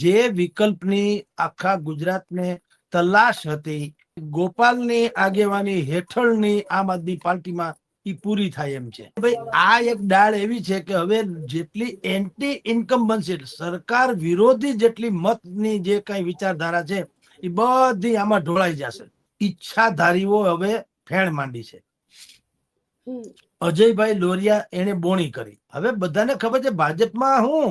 જે વિકલ્પની આખા ગુજરાતને તલાશ હતી ગોપાલની આગેવાની હેઠળની આમ આદમી પાર્ટીમાં એ પૂરી થાય એમ છે. ભાઈ આ એક ડાળ એવી છે કે હવે જેટલી એન્ટી ઇન્કમ બનશે સરકાર વિરોધી જેટલી મતની જે કઈ વિચારધારા છે એ બધી આમાં ઢોળાઈ જશે. ઈચ્છાધારીઓ હવે ફેણ માંડી છે. અજયભાઈ લોરિયા એને બોણી કરી. હવે બધાને ખબર છે ભાજપમાં હું?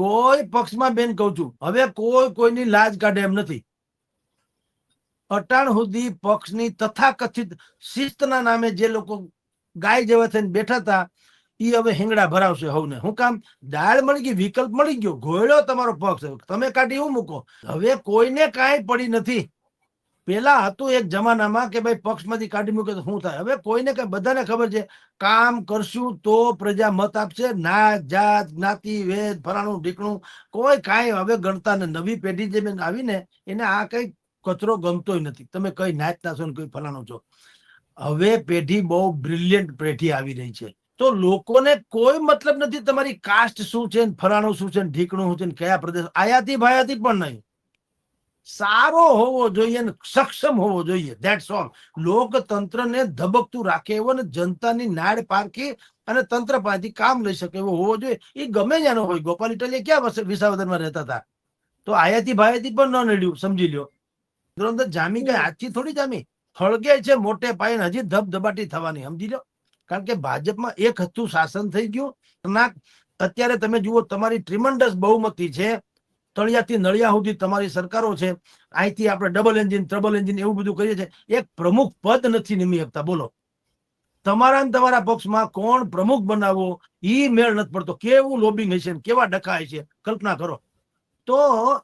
કોઈ પક્ષમાં બેન કહું છું, હવે કોઈ, કોઈની લાજ કાઢે એમ નથી. અટાણ સુધી પક્ષની તથાકથિત શિસ્તના નામે જે લોકો ગાય જેવા થઈને બેઠા હતા એ હવે હિંગડા ભરાવશે હવને. હું કામ દાળ મળી ગઈ, વિકલ્પ મળી ગયો ઘોડ્યો તમારો પક્ષ. તમે કાઢી હું મૂકો? હવે કોઈને કાંઈ પડી નથી. પેલા હતું એક જમાનામાં કે ભાઈ પક્ષમાંથી કાઢી મૂકે તો શું થાય? હવે કોઈને કઈ, બધાને ખબર છે, કામ કરશું તો પ્રજા મત આપશે નાત જાત, જ્ઞાતિ, વેદ, ફલાણું, ઢીકણું, કોઈ કાંઈ હવે ગણતા ને નવી પેઢી જે આવીને એને આ કઈ કચરો ગમતોય નથી. તમે કઈ નાચતા છો ને કઈ ફલાણું છો. હવે પેઢી બહુ બ્રિલિયન્ટ પેઢી આવી રહી છે. તો લોકોને કોઈ મતલબ નથી તમારી કાસ્ટ શું છે ને ફલાણું શું છે ઢીકણું શું છે ને કયા પ્રદેશ આયાતી ભાયાતી પણ નહીં. સારો હોવો જોઈએ ને સક્ષમ હોવો જોઈએ. ધેટ્સ ઓલ લોકતંત્રને ધબકતું રાખે એવો ને જનતાની નાડ પારખી અને તંત્ર પાસેથી કામ લઈ શકે એવો હોવો જોઈએ. એ ગમે ત્યાંનો હોય. ગોપાલ ઇટાલિયા ક્યાં વિસાવદનમાં રહેતા હતા? તો આયાતી ભાયાતી પણ ન નડ્યું, સમજી લ્યો. ધુરંધર જામી કઈ આજથી થોડી જામી. હળગે છે મોટે પાયે હજી ધબધબાટી થવાની, સમજી લો કારણ કે ભાજપમાં એક હતું શાસન થઈ ગયું. અત્યારે તમે જુઓ, તમારી ટ્રિમન્ડસ બહુમતી છે. તળિયાથી નળિયા સુધી તમારી સરકારો છે, અહીંથી આપણે ડબલ એન્જિન ટ્રબલ એન્જિન એવું બધું કરીએ છીએ. એક પ્રમુખ પદ નથી નિમી શકતા. બોલો. તમારા ને તમારા પક્ષમાં કોણ પ્રમુખ બનાવવો ઈ મેળ નથી પડતો. કેવું લોબિંગ હશે કેવા ડખા છે કલ્પના કરો. તો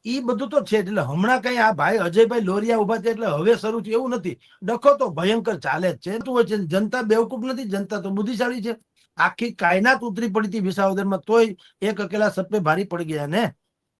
ઈ બધું તો છે એટલે હમણાં કઈ આ ભાઈ અજયભાઈ લોરિયા ઊભા છે એટલે હવે શરૂ થયું એવું નથી. ડખો તો ભયંકર ચાલે જ છે. હોય છે? જનતા બેવકૂફ નથી, જનતા તો બુદ્ધિશાળી છે. આખી કાયનાત ઉતરી પડી હતી વિસાવદરમાં, તોય એક અકેલા સપ્પે ભારી પડી ગયા ને.